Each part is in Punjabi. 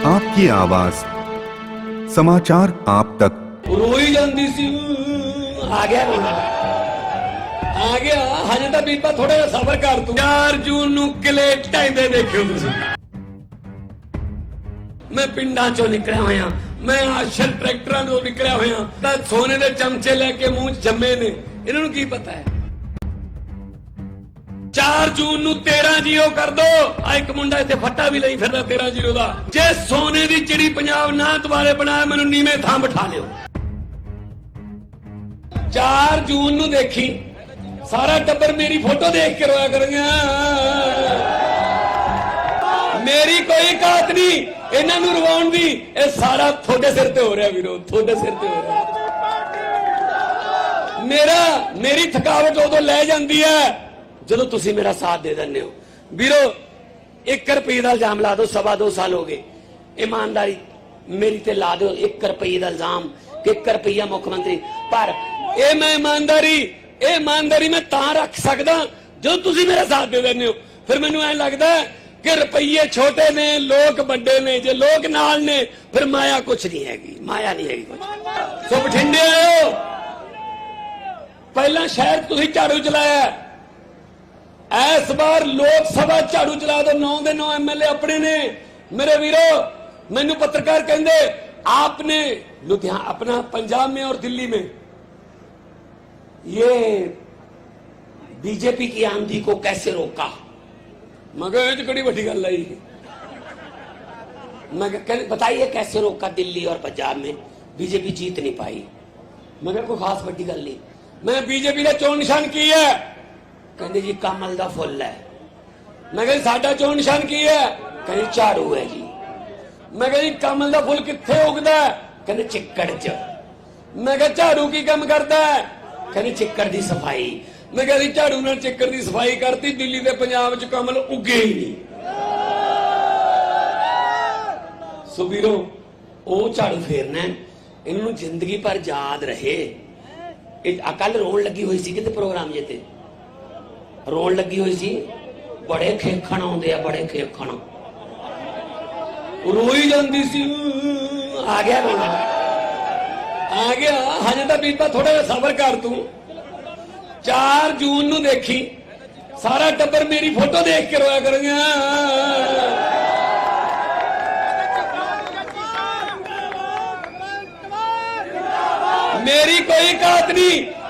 आपकी आवाज समाचार आप तक ਰੋਈ ਜਾਂਦੀ ਸੀ ਆ ਗਿਆ ਹੁਣ ਆ ਗਿਆ ਹਜੇ ਤਾਂ ਬੀਬਾ ਥੋੜਾ ਜਿਹਾ ਸਬਰ ਕਰ ਤੂੰ 4 ਜੂਨ ਨੂੰ ਕਿਲੇ ਢਾਈਂਦੇ ਦੇਖਿਓ ਤੁਸੀਂ ਮੈਂ ਪਿੰਡਾਂ ਚੋਂ ਨਿਕਲਿਆ ਹੋਇਆ ਮੈਂ ਆਸ਼ਰ ਟਰੈਕਟਰਾਂ ਤੋਂ ਨਿਕਲਿਆ ਹੋਇਆ ਤਾਂ ਸੋਨੇ ਦੇ ਚਮਚੇ ਲੈ ਕੇ ਮੂੰਹ 'ਚ ਜੰਮੇ ਨੇ ਇਹਨਾਂ ਨੂੰ ਕੀ ਪਤਾ ਹੈ 4 ਜੂਨ ਨੂੰ 13 ਜੀਰੋ ਕਰ ਦੋ। ਆ ਇੱਕ ਮੁੰਡਾ ਇੱਥੇ ਫੱਟਾ ਵੀ ਲਈ ਫਿਰਦਾ 13 ਜੀਰੋ ਦਾ। ਜੇ ਸੋਨੇ ਦੀ ਚਿੜੀ ਪੰਜਾਬ ਨਾ ਦੁਬਾਰੇ ਬਣਾਇਆ ਮੈਨੂੰ ਨੀਵੇਂ ਥਾਂ ਬਿਠਾ ਲਿਓ। 4 ਜੂਨ ਨੂੰ ਦੇਖੀ। ਸਾਰਾ ਟੱਬਰ ਮੇਰੀ ਫੋਟੋ ਦੇਖ ਕੇ ਰੋਇਆ ਕਰਨਗੇ ਮੇਰੀ ਕੋਈ ਕਾਤ ਨਹੀਂ। ਇਹਨਾਂ ਨੂੰ ਰਵਾਉਣ ਦੀ। ਇਹ ਸਾਰਾ ਤੁਹਾਡੇ ਸਿਰ ਤੇ ਹੋ ਰਿਹਾ ਵੀਰੋ, ਤੁਹਾਡੇ ਸਿਰ ਤੇ ਹੋ ਰਿਹਾ। ਮੇਰਾ, ਮੇਰੀ ਥਕਾਵਟ ਉਦੋਂ ਲੈ ਜਾਂਦੀ ਹੈ ਜਦੋਂ ਤੁਸੀਂ ਮੇਰਾ ਸਾਥ ਦੇ ਦਿੰਦੇ ਹੋ। ਵੀਰੋ 1 ਰੁਪਏ ਦਾ ਇਲਜ਼ਾਮ ਲਾ ਦਿਓ, ਸਵਾ ਦੋ ਸਾਲ ਹੋ ਗਏ। ਇਮਾਨਦਾਰੀ ਮੇਰੀ ਤੇ ਲਾ ਦਿਓ 1 ਰੁਪਏ ਦਾ ਇਲਜ਼ਾਮ ਕਿ 1 ਰੁਪਈਆ ਮੁੱਖ ਮੰਤਰੀ। ਪਰ ਇਹ ਮੈਂ ਇਮਾਨਦਾਰੀ, ਇਹ ਇਮਾਨਦਾਰੀ ਮੈਂ ਤਾਂ ਰੱਖ ਸਕਦਾ ਜਦੋਂ ਤੁਸੀਂ ਮੇਰਾ ਸਾਥ ਦੇ ਦਿੰਦੇ ਹੋ। ਫਿਰ ਮੈਨੂੰ ਐਂ ਲੱਗਦਾ ਕਿ ਰੁਪਈਏ ਛੋਟੇ ਨੇ, ਲੋਕ ਵੱਡੇ ਨੇ, ਜੇ ਲੋਕ ਨਾਲ ਨੇ, ਫਿਰ ਮਾਇਆ ਕੁਛ ਨਹੀਂ ਹੈਗੀ, ਮਾਇਆ ਨਹੀਂ ਹੈਗੀ ਕੁਛ। ਸੋ ਬਠਿੰਡੇ ਆਇਓ। ਪਹਿਲਾਂ ਸ਼ਹਿਰ ਤੁਸੀਂ ਝਾੜੂ ਚਲਾਇਆ। ਇਸ ਵਾਰ ਲੋਕ ਸਭਾ ਝਾੜੂ ਚਲਾ ਦੇ 9 ਦੇ 9 ਐਮਐਲਏ ਆਪਣੇ ਨੇ ਮੇਰੇ ਵੀਰੋ ਮੈਨੂੰ ਪੱਤਰਕਾਰ ਕਹਿੰਦੇ आपने लुधियाना अपना पंजाब में और दिल्ली में ये बीजेपी की आमदी को कैसे रोका? मगर तो बड़ी बड़ी गल आई। मगर बताइए कैसे रोका दिल्ली और पंजाब में? बीजेपी जीत नहीं पाई। मगर कोई खास बड़ी गल नहीं। मैं बीजेपी ने चो निशान की है। ਕਹਿੰਦੇ ਜੀ ਕਮਲ ਦਾ ਫੁੱਲ ਹੈ। ਮੈਂ ਕਿਹਾ ਜੀ, ਸਾਡਾ ਚੋਣ ਨਿਸ਼ਾਨ ਕੀ ਹੈ? ਕਹਿੰਦੇ ਝਾੜੂ ਹੈ ਜੀ। ਮੈਂ ਕਿਹਾ ਜੀ ਕਮਲ ਦਾ ਫੁੱਲ ਕਿੱਥੇ ਉਗਦਾ ਕਹਿੰਦੇ ਚਿੱਕੜ 'ਚ। ਮੈਂ ਕਿਹਾ ਝਾੜੂ ਕੀ ਕੰਮ ਕਰਦਾ ਹੈ? ਕਹਿੰਦੇ ਚਿੱਕੜ ਦੀ ਸਫ਼ਾਈ। ਮੈਂ ਕਿਹਾ ਜੀ ਝਾੜੂ ਨਾਲ ਚਿੱਕੜ ਦੀ ਸਫ਼ਾਈ ਕਰਤੀ ਦਿੱਲੀ ਤੇ ਪੰਜਾਬ 'ਚ ਕਮਲ ਉੱਗੇ ਹੀ ਨਹੀਂ। ਸੋ ਵੀਰੋ ਉਹ ਝਾੜੂ ਫੇਰਨਾ ਹੈ, ਇਹਨਾਂ ਨੂੰ ਜ਼ਿੰਦਗੀ ਭਰ ਯਾਦ ਰਹੇ। ਇਹ ਅਕਲ ਰੋਣ ਲੱਗੀ ਹੋਈ ਸੀ ਕਿਤੇ ਪ੍ਰੋਗਰਾਮ ਜੇ ਤੇ ਰੋਣ ਲੱਗੀ ਹੋਈ ਸੀ। ਬੜੇ ਖੇਖਣ ਆਉਂਦੇ ਆ, ਬੜੇ ਖੇਖਣ। ਰੋਈ ਜਾਂਦੀ ਸੀ। ਆ ਗਿਆ ਹੁਣ ਆ ਗਿਆ। ਹਜੇ ਤਾਂ ਬੀਬਾ ਥੋੜਾ ਜਿਹਾ ਸਬਰ ਕਰ ਤੂੰ। 4 ਜੂਨ ਨੂੰ ਦੇਖੀ। ਸਾਰਾ ਟੱਬਰ ਮੇਰੀ ਫੋਟੋ ਦੇਖ ਕੇ ਰੋਇਆ ਕਰਨਗੇ ਮੇਰੀ ਕੋਈ ਕਾਤ ਨਹੀਂ।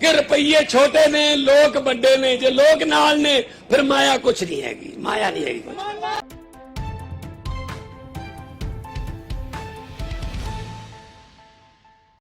ਕਿ ਰੁਪਈਏ ਛੋਟੇ ਨੇ, ਲੋਕ ਵੱਡੇ ਨੇ, ਜੇ ਲੋਕ ਨਾਲ ਨੇ, ਫਿਰ ਮਾਇਆ ਕੁਛ ਨਹੀਂ ਹੈਗੀ, ਮਾਇਆ ਨਹੀਂ ਹੈਗੀ ਕੁਛ।